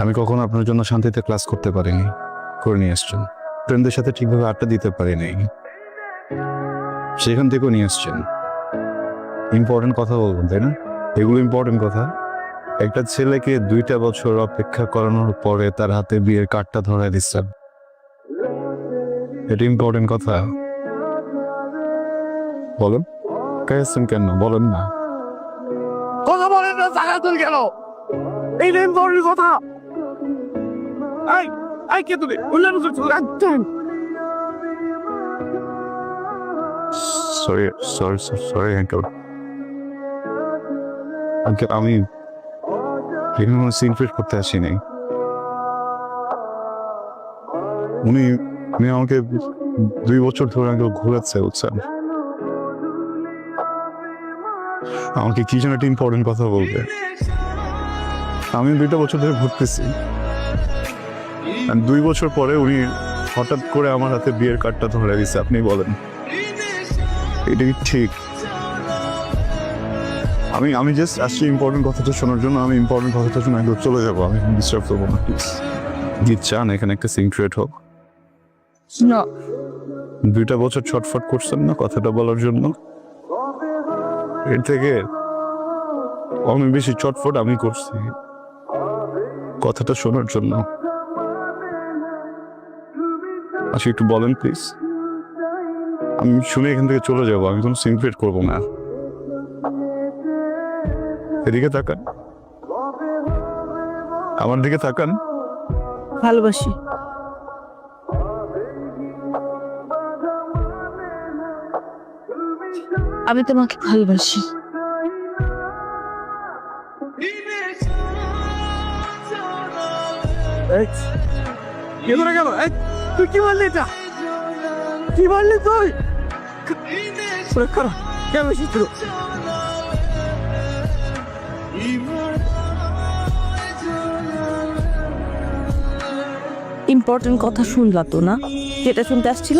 আমি কখনো আপনার জন্য শান্তিতে ক্লাস করতে পারিনি, করে নিয়ে আসছেন। ফ্রেন্ডদের সাথে ঠিকভাবে আড্ডা দিতে পারিনি। সেখান থেকেও নিয়ে আসছেন। ইম্পর্টেন্ট কথা বলবেন, তাই না? এগুলো ইম্পর্টেন্ট কথা। একটা ছেলেকে দুইটা বছর অপেক্ষা করানোর পরে তার হাতে বিয়ের কার্ডটা ধরায় দিচ্ছেন এটা ইম্পর্টেন্ট কথা। বলেন। কেন? বলেন না। তুল গেল এই নেন বড় কথা। এই এই কে তুমি? উল্লেন একদম sorry sorry sorry uncle uncle আমি কোনো সিন ফ্রেট করতে আসিনি। উনি উনি আমাকে দুই বছর ধরে আঙ্কেল ঘুরাচ্ছে বুঝছেন? আমাকে কি যেন একটা ইম্পর্টেন্ট কথা বলবে। আমি দুইটা বছর ধরে ঘুরতেছি। আর দুই বছর পরে উনি হঠাৎ করে আমার হাতে বিয়ের কার্ডটা ধরে দিচ্ছে আপনি বলেন। এটা কি ঠিক। আমি আমি জাস্ট আসছি ইম্পর্টেন্ট কথাটা শোনার জন্য আমি ইম্পর্টেন্ট কথাটা শুনে একদম চলে যাব আমি ডিস্টার্ব করব না প্লিজ কি চান এখানে একটা সিং ক্রিয়েট হোক। না। দুইটা বছর ছটফট করছেন না কথাটা বলার জন্য? এর থেকে অনেক বেশি চটফট আমি করছি। কথাটা শোনার জন্য। আচ্ছা একটু বলেন প্লিজ আমি শুনে এখান থেকে চলে যাব, আমি কোনো সিনক্রেট করব না। এদিকে তাকান। আমার দিকে তাকান। ভালোবাসি। আমি তোমাকে ভালোবাসি। তুই কি বললি এটা? কি বললি তুই? ইম্পর্টেন্ট কথা শুনলা তো না? যেটা শুনতে আসছিল